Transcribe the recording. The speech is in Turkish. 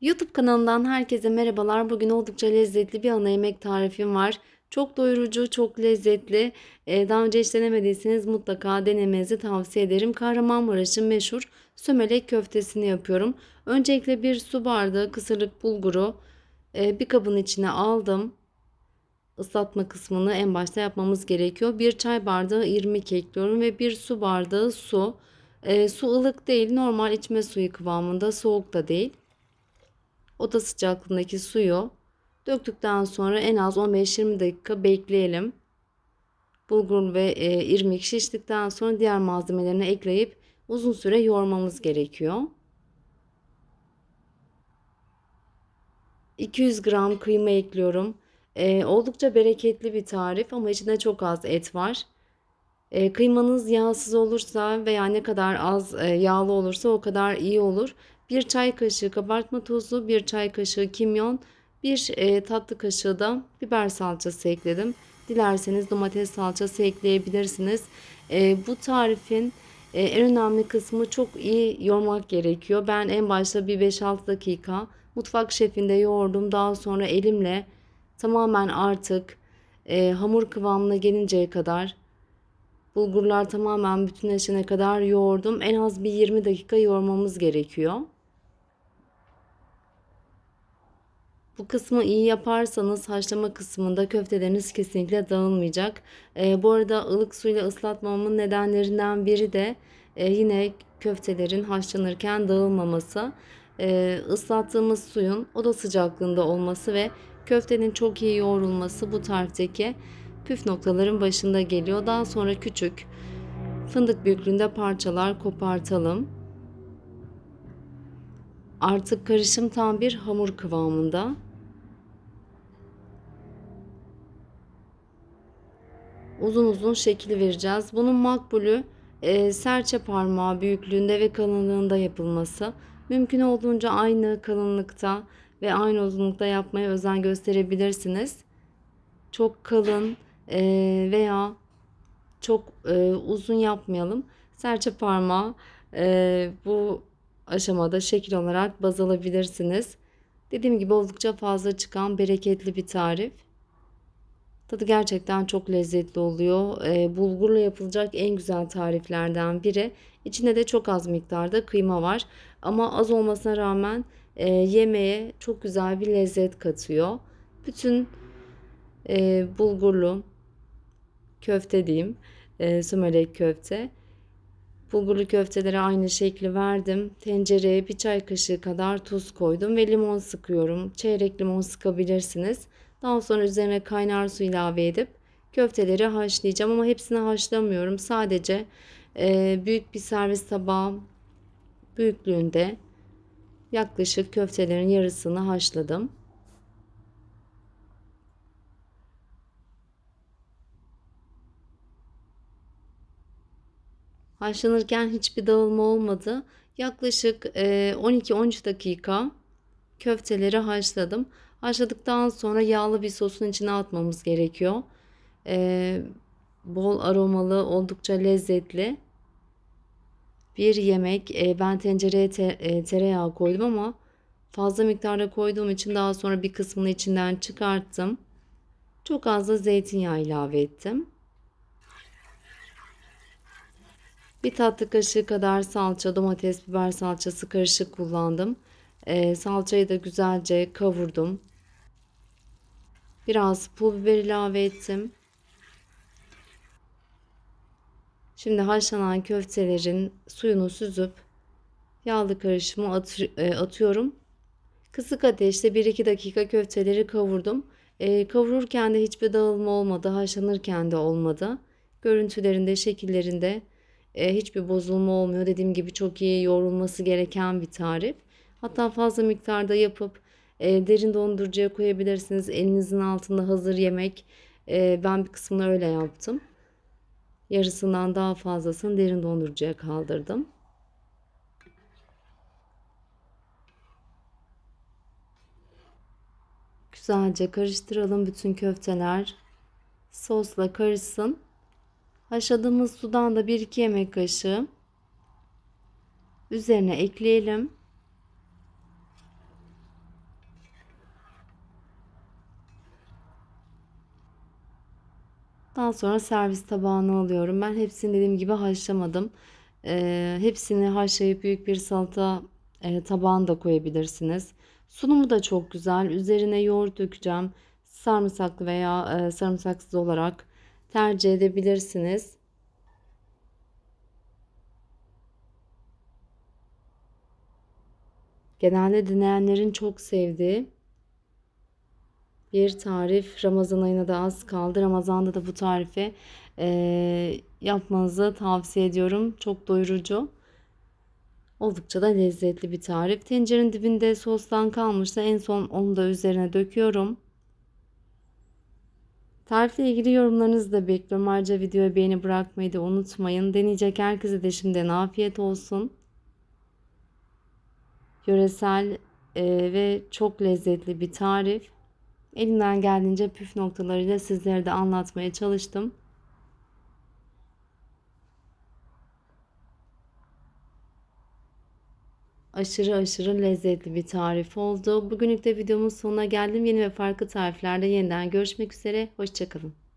YouTube kanalımdan herkese merhabalar. Bugün oldukça lezzetli bir ana yemek tarifim var. Çok doyurucu, çok lezzetli. Ee, daha önce hiç denemediyseniz mutlaka denemenizi tavsiye ederim. Kahramanmaraş'ın meşhur sömelek köftesini yapıyorum. Öncelikle bir su bardağı kısırlık bulguru e, bir kabın içine aldım. Islatma kısmını en başta yapmamız gerekiyor. Bir çay bardağı irmik ekliyorum ve bir su bardağı su. E, su ılık değil, normal içme suyu kıvamında, soğuk da değil oda sıcaklığındaki suyu döktükten sonra en az 15-20 dakika bekleyelim. Bulgur ve e, irmik şiştikten sonra diğer malzemelerini ekleyip uzun süre yoğurmamız gerekiyor. 200 gram kıyma ekliyorum. E, oldukça bereketli bir tarif ama içinde çok az et var. E, kıymanız yağsız olursa veya ne kadar az e, yağlı olursa o kadar iyi olur. 1 çay kaşığı kabartma tozu, 1 çay kaşığı kimyon, 1 e, tatlı kaşığı da biber salçası ekledim. Dilerseniz domates salçası ekleyebilirsiniz. E, bu tarifin e, en önemli kısmı çok iyi yoğurmak gerekiyor. Ben en başta bir 5-6 dakika mutfak şefinde yoğurdum. Daha sonra elimle tamamen artık hamur kıvamına gelinceye kadar bulgurlar tamamen bütünleşene kadar yoğurdum. En az bir 20 dakika yoğurmamız gerekiyor. Bu kısmı iyi yaparsanız haşlama kısmında köfteleriniz kesinlikle dağılmayacak. E, bu arada ılık suyla ıslatmamın nedenlerinden biri de e, yine köftelerin haşlanırken dağılmaması. E, ıslattığımız suyun oda sıcaklığında olması ve köftenin çok iyi yoğrulması bu tarifteki püf noktaların başında geliyor. Daha sonra küçük fındık büyüklüğünde parçalar kopartalım. Artık karışım tam bir hamur kıvamında. Uzun uzun şekil vereceğiz. Bunun makbulü e, serçe parmağı büyüklüğünde ve kalınlığında yapılması. Mümkün olduğunca aynı kalınlıkta ve aynı uzunlukta yapmaya özen gösterebilirsiniz. Çok kalın e, veya çok e, uzun yapmayalım. Serçe parmağı e, bu aşamada şekil olarak baz alabilirsiniz. Dediğim gibi oldukça fazla çıkan bereketli bir tarif. Tadı gerçekten çok lezzetli oluyor. E, bulgurla yapılacak en güzel tariflerden biri. İçinde de çok az miktarda kıyma var. Ama az olmasına rağmen e, yemeğe çok güzel bir lezzet katıyor. Bütün e, bulgurlu köfte diyeyim. E, sömelek köfte. Bulgurlu köftelere aynı şekli verdim. Tencereye bir çay kaşığı kadar tuz koydum ve limon sıkıyorum. Çeyrek limon sıkabilirsiniz. Daha sonra üzerine kaynar su ilave edip köfteleri haşlayacağım ama hepsini haşlamıyorum. Sadece e, büyük bir servis tabağı büyüklüğünde yaklaşık köftelerin yarısını haşladım. Haşlanırken hiçbir dağılma olmadı. Yaklaşık 12-13 dakika köfteleri haşladım. Haşladıktan sonra yağlı bir sosun içine atmamız gerekiyor. Ee, bol aromalı, oldukça lezzetli bir yemek. Ee, ben tencereye te, e, tereyağı koydum ama fazla miktarda koyduğum için daha sonra bir kısmını içinden çıkarttım. Çok az da zeytinyağı ilave ettim. Bir tatlı kaşığı kadar salça, domates, biber salçası karışık kullandım. E, salçayı da güzelce kavurdum. Biraz pul biber ilave ettim. Şimdi haşlanan köftelerin suyunu süzüp yağlı karışımı e, atıyorum. Kısık ateşte 1-2 dakika köfteleri kavurdum. E, kavururken de hiçbir dağılma olmadı. Haşlanırken de olmadı. Görüntülerinde, şekillerinde e, hiçbir bozulma olmuyor. Dediğim gibi çok iyi yoğrulması gereken bir tarif. Hatta fazla miktarda yapıp e, derin dondurucuya koyabilirsiniz. Elinizin altında hazır yemek. E, ben bir kısmını öyle yaptım. Yarısından daha fazlasını derin dondurucuya kaldırdım. Güzelce karıştıralım bütün köfteler. Sosla karışsın. Haşladığımız sudan da 1-2 yemek kaşığı üzerine ekleyelim. Daha sonra servis tabağına alıyorum. Ben hepsini dediğim gibi haşlamadım. Ee, hepsini haşlayıp büyük bir salata e, tabağına da koyabilirsiniz. Sunumu da çok güzel. Üzerine yoğurt dökeceğim. Sarımsaklı veya e, sarımsaksız olarak tercih edebilirsiniz. Genelde dinleyenlerin çok sevdiği bir tarif. Ramazan ayına da az kaldı. Ramazan'da da bu tarifi e, yapmanızı tavsiye ediyorum. Çok doyurucu. Oldukça da lezzetli bir tarif. Tencerenin dibinde sostan kalmışsa en son onu da üzerine döküyorum. Tarifle ilgili yorumlarınızı da bekliyorum. Ayrıca videoya beğeni bırakmayı da unutmayın. Deneyecek herkese de şimdiden afiyet olsun. Yöresel e, ve çok lezzetli bir tarif. Elimden geldiğince püf noktalarıyla sizlere de anlatmaya çalıştım. Aşırı aşırı lezzetli bir tarif oldu. Bugünlük de videomun sonuna geldim. Yeni ve farklı tariflerde yeniden görüşmek üzere. Hoşçakalın.